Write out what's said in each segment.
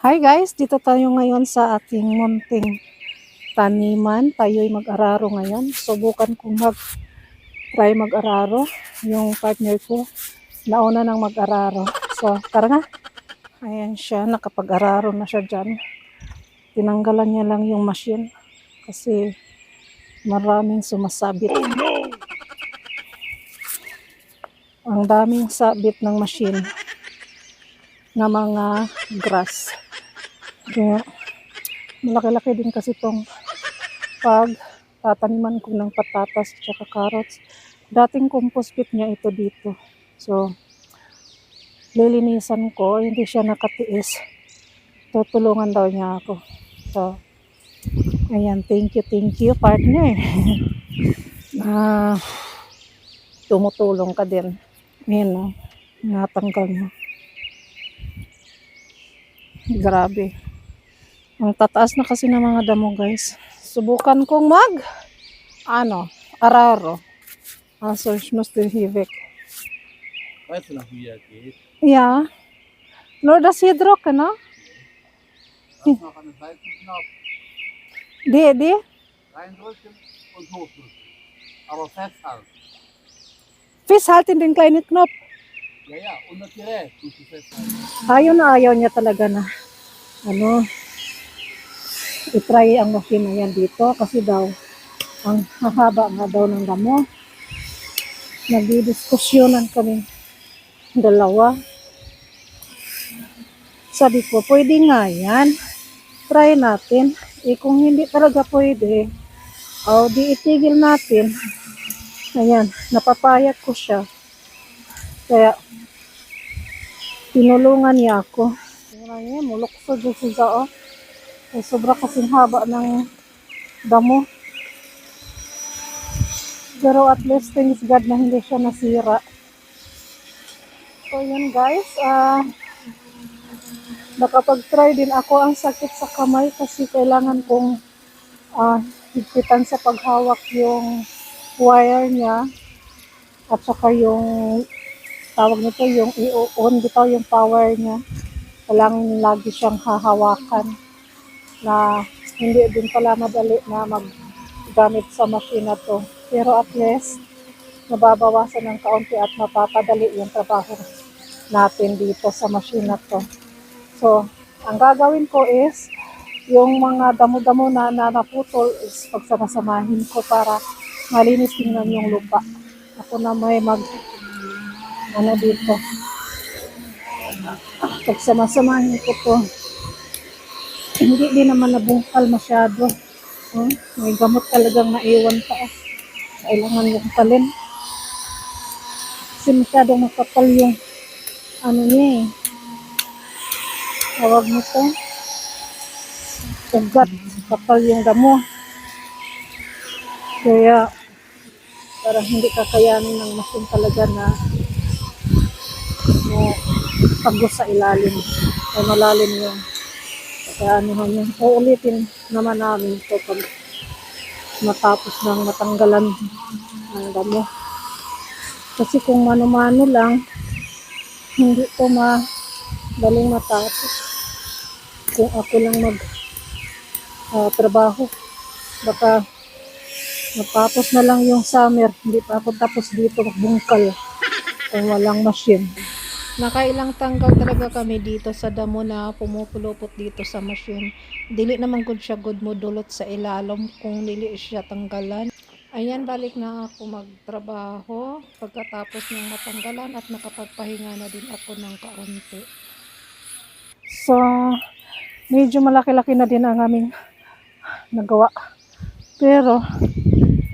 Hi guys, dito tayo ngayon sa ating munting taniman. Tayo'y mag-araro ngayon. Subukan kong mag-try mag-araro. Yung partner ko, nauna nang mag-araro. So, tara nga. Ayan siya, nakapag-araro na siya dyan. Tinanggalan niya lang yung machine kasi maraming sumasabit. Ang daming sabit ng machine na mga grass. Kaya, malaki-laki din kasi itong pag tataniman ko ng patatas at saka carrots. Dating compost pit niya ito dito. So, lilinisan ko. Hindi siya nakatiis. Tutulungan daw niya ako. So, ayan. Thank you, thank you, partner. Na tumutulong ka din. Ayan, no? Natanggal mo. Grabe. Ang tataas na kasi ng mga damo, guys. Subukan kong mag, ano, araro. Also, ich musste hivik. Weißt du noch, wie er geht? Ja. Nur das hier trocken, ne? Ist noch einen weißen Knopf. Die, die? Reindrücken und hochdrücken. Aber festhalten. Festhalten den kleinen Knopf. Ja, ja, und das Gerät musst du festhalten. Ayaw na ayaw niya talaga na, ano, itry ang machine na yan dito kasi daw, ang hahaba nga daw ng damo. Nagdidiskusyonan kami dalawa. Sabi ko, pwede nga yan. Try natin. Eh kung hindi talaga pwede, o di itigil natin. Ayan, napapayag ko siya. Kaya, tinulungan niya ako. Tingnan niya, mulukso dyan siya oh. Eh, sobra kasing haba ng damo. Pero at least thanks God na hindi siya nasira. So yun guys, ah nakapag-try din ako ang sakit sa kamay kasi kailangan kong ah higpitan sa paghawak yung wire niya at saka yung tawag nito yung i-on bitaw yung power niya kailangan lagi siyang hahawakan na hindi din pala madali na maggamit sa machine na to pero at least nababawasan ng kaunti at mapapadali yung trabaho natin dito sa machine na to so ang gagawin ko is yung mga damo-damo na, na naputol is pagsamasamahin ko para malinis tingnan yung lupa ako na may mag ano dito. Pagsamasamahin ko to. Hindi din naman nabungkal masyado. Oh, may gamot talagang naiwan pa. ah. Kailangan yung talin. Kasi masyadong makapal yung ano niya eh. Tawag mo to. Ugat. Kapal yung damo. Kaya parang hindi kakayanin ng machine talaga na na pagos sa ilalim o malalim yung kaya ano yun. Uulitin naman namin ito pag matapos ng matanggalan ng damo. Kasi kung mano-mano lang hindi to madaling matapos. Kung ako lang mag ah, trabaho baka Natapos na lang yung summer, hindi pa ako tapos dito magbungkal kung walang machine. Nakailang tanggal talaga kami dito sa damo na pumupulupot dito sa machine. Dili naman gud siya good mo dulot sa ilalom kung dili siya tanggalan. Ayan, balik na ako magtrabaho pagkatapos ng matanggalan at nakapagpahinga na din ako ng kaunti. So, medyo malaki-laki na din ang aming nagawa. Pero,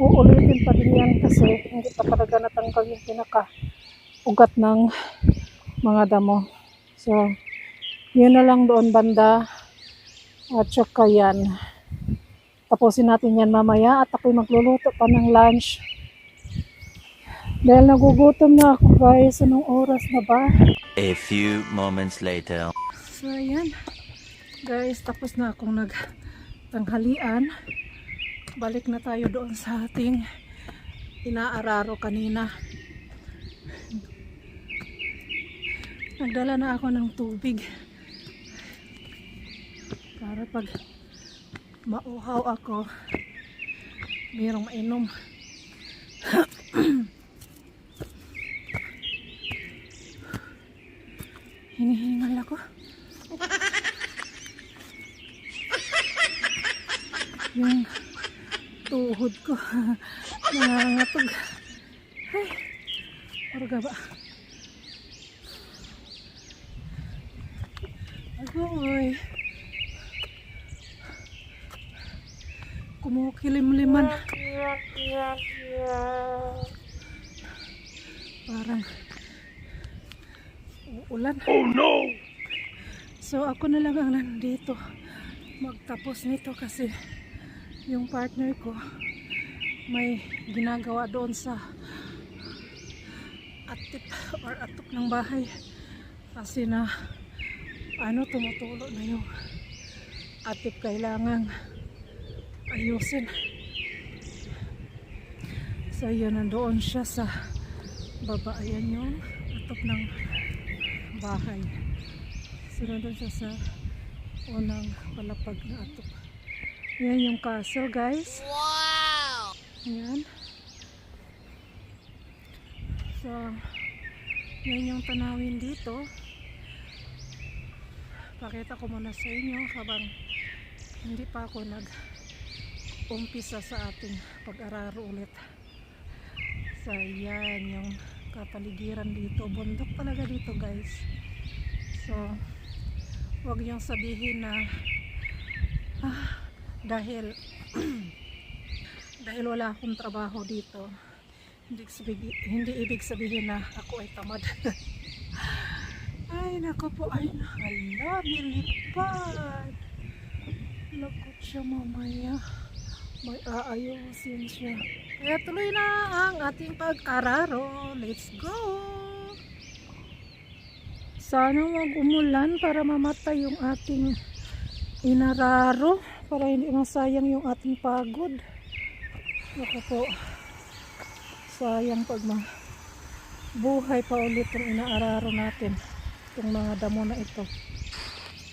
uulitin pa din yan kasi hindi pa talaga natanggal yung pinaka ugat ng mga damo. So, yun na lang doon banda. At saka yan. Tapusin natin yan mamaya at ako'y magluluto pa ng lunch. Dahil nagugutom na ako guys. Anong oras na ba? A few moments later. So, ayan. Guys, tapos na akong nagtanghalian. Balik na tayo doon sa ating inaararo kanina. Nagdala na ako ng tubig. Para pag mauhaw ako, mayroong mainom. Hinihingal ako. Yung tuhod ko. Nangangatog. Ay, orga ba? Agoy. Kumukilimliman. Parang uulan. Oh no! So ako na lang ang nandito magtapos nito kasi yung partner ko may ginagawa doon sa atip or atok ng bahay kasi na ano tumutulo na yung atip kailangan ayusin. So yun nandoon siya sa baba. Ayan yung atop ng bahay. So nandun siya sa unang palapag na atop yan yung castle guys. Wow! Yan so yan yung tanawin dito pakita ko muna sa inyo habang hindi pa ako nag umpisa sa ating pag-araro ulit. So yan yung kapaligiran dito. Bundok talaga dito guys. So wag niyong sabihin na ah, dahil dahil wala akong trabaho dito hindi, sabihin, hindi ibig sabihin na ako ay tamad ay nako po. Ay hala nilipad lagot siya mamaya. May aayusin siya. Kaya tuloy na ang ating pag-araro. Let's go! Sana wag umulan para mamatay yung ating inararo para hindi masayang yung ating pagod. Ako po. Sayang pag ma buhay pa ulit yung inaararo natin itong mga damo na ito.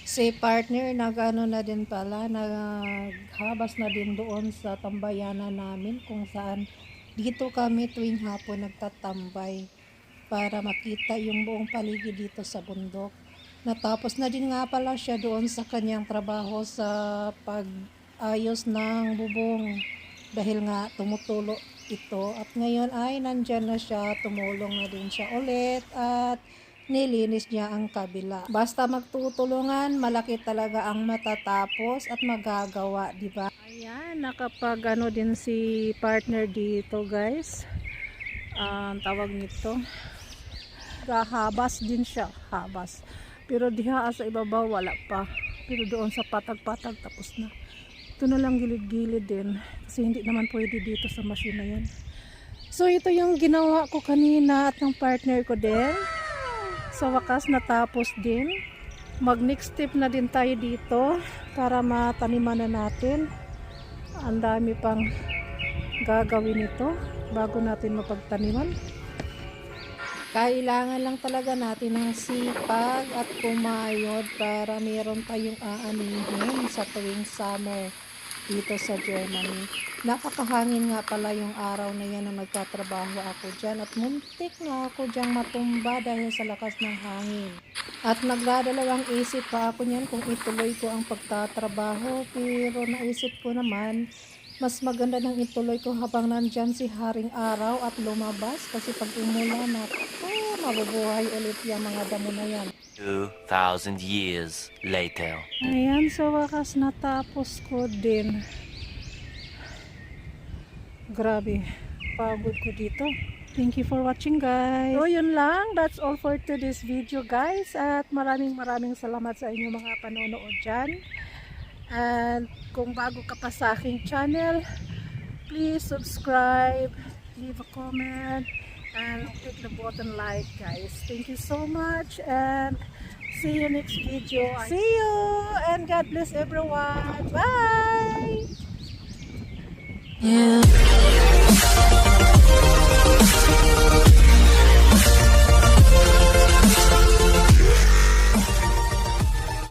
Si partner nagano na din pala naghabas na din doon sa tambayanan namin kung saan dito kami tuwing hapon nagtatambay para makita yung buong paligid dito sa bundok. Natapos na din nga pala siya doon sa kanyang trabaho sa pag-ayos ng bubong dahil nga tumutulo ito. At ngayon ay nandyan na siya tumulong na din siya ulit at nilinis niya ang kabila. Basta magtutulungan malaki talaga ang matatapos at magagawa di ba? Ayan nakapag ano din si partner dito guys. Ang tawag nito. Gahabas din siya habas. Pero diha sa ibabaw wala pa. Pero doon sa patag-patag tapos na. Ito na lang gilid-gilid din. Kasi hindi naman pwede dito sa machine na yan so ito yung ginawa ko kanina at ng partner ko din sa wakas natapos din. Mag next step na din tayo dito para mataniman na natin. Ang dami pang gagawin ito bago natin mapagtaniman. Kailangan lang talaga natin ng sipag at kumayod para meron tayong aanihin sa tuwing summer dito sa Germany. Napakahangin nga pala yung araw na yan na nagtatrabaho ako dyan at muntik na ako dyan matumba dahil sa lakas ng hangin. At nagdadalawang isip pa ako niyan kung ituloy ko ang pagtatrabaho pero naisip ko naman mas maganda nang ituloy ko habang nandyan si Haring Araw at lumabas kasi pag umulan na oh, mabubuhay ulit yung mga damo na yan. 2,000 years later. Ayan, sa wakas natapos ko din. Grabe, pagod ko dito. Thank you for watching guys. So yun lang, that's all for today's video guys. At maraming maraming salamat sa inyo mga panonood dyan. And kung bago ka pa sa aking channel, please subscribe, leave a comment, and click the button like guys. Thank you so much and see you next video. See you and God bless everyone. Bye! Yeah.